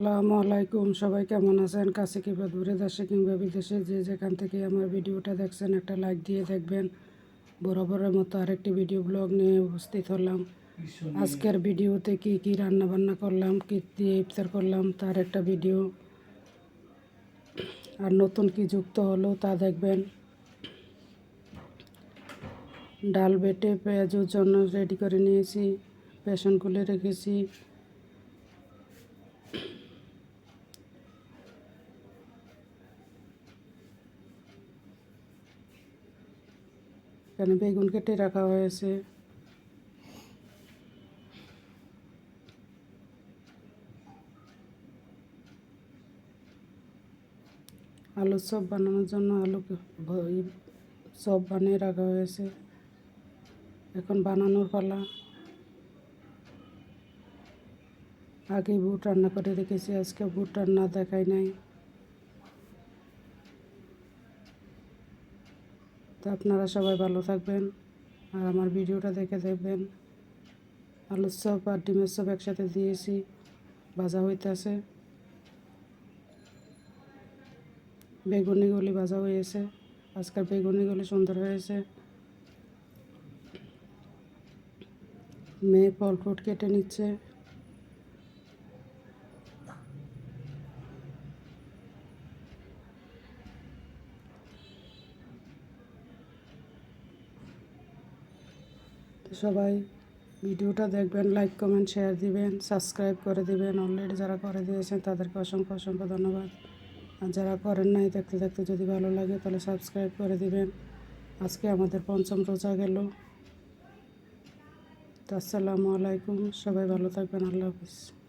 আসসালামু আলাইকুম, সবাই কেমন আছেন? কাছে কিংবা দূরে, দেশে কিংবা বিদেশে যে যেখান থেকে আমার ভিডিওটা দেখছেন, একটা লাইক দিয়ে দেখবেন। বরাবরের মতো আরেকটি ভিডিও ব্লগ নিয়ে উপস্থিত হলাম। আজকের ভিডিওতে কি কি রান্না বান্না করলাম, কি দিয়ে ইফতার করলাম, তার একটা ভিডিও আর নতুন কি যুক্ত হলো, তা দেখবেন। ডাল বেটে পেঁয়াজের জন্য রেডি করে নিয়েছি বেসন গুলে রেখেছি। এখানে বেগুন কেটে রাখা হয়েছে? আলুর চপ বানানোর জন্য আলু চপ বানিয়ে রাখা হয়েছে। এখন বানানোর পালা। আগে বুট রান্না করে রেখেছি, আজকে বুট রান্না দেখাই নাই। তো আপনারা সবাই ভালো থাকবেন আর আমার ভিডিওটা দেখে দেখবেন। আলুর চপ আর ডিমের চপ একসাথে দিয়েছি, ভাজা হইতেছে। বেগুনিগুলি ভাজা হয়েছে আজকাল বেগুনিগুলি সুন্দর হয়েছে। মেয়ে ফল ফ্রুট কেটে নিচ্ছে। সবাই ভিডিওটা দেখবেন লাইক কমেন্ট শেয়ার দিবেন সাবস্ক্রাইব করে দিবেন। অলরেডি যারা করে দিয়েছেন, তাদেরকে অসংখ্য অসংখ্য ধন্যবাদ। আর যারা করেন নাই, দেখতে দেখতে যদি ভালো লাগে, তাহলে সাবস্ক্রাইব করে দিবেন। আজকে আমাদের পঞ্চম রোজা গেল। তো আসসালামু আলাইকুম। সবাই ভালো থাকবেন। আল্লাহ হাফিজ।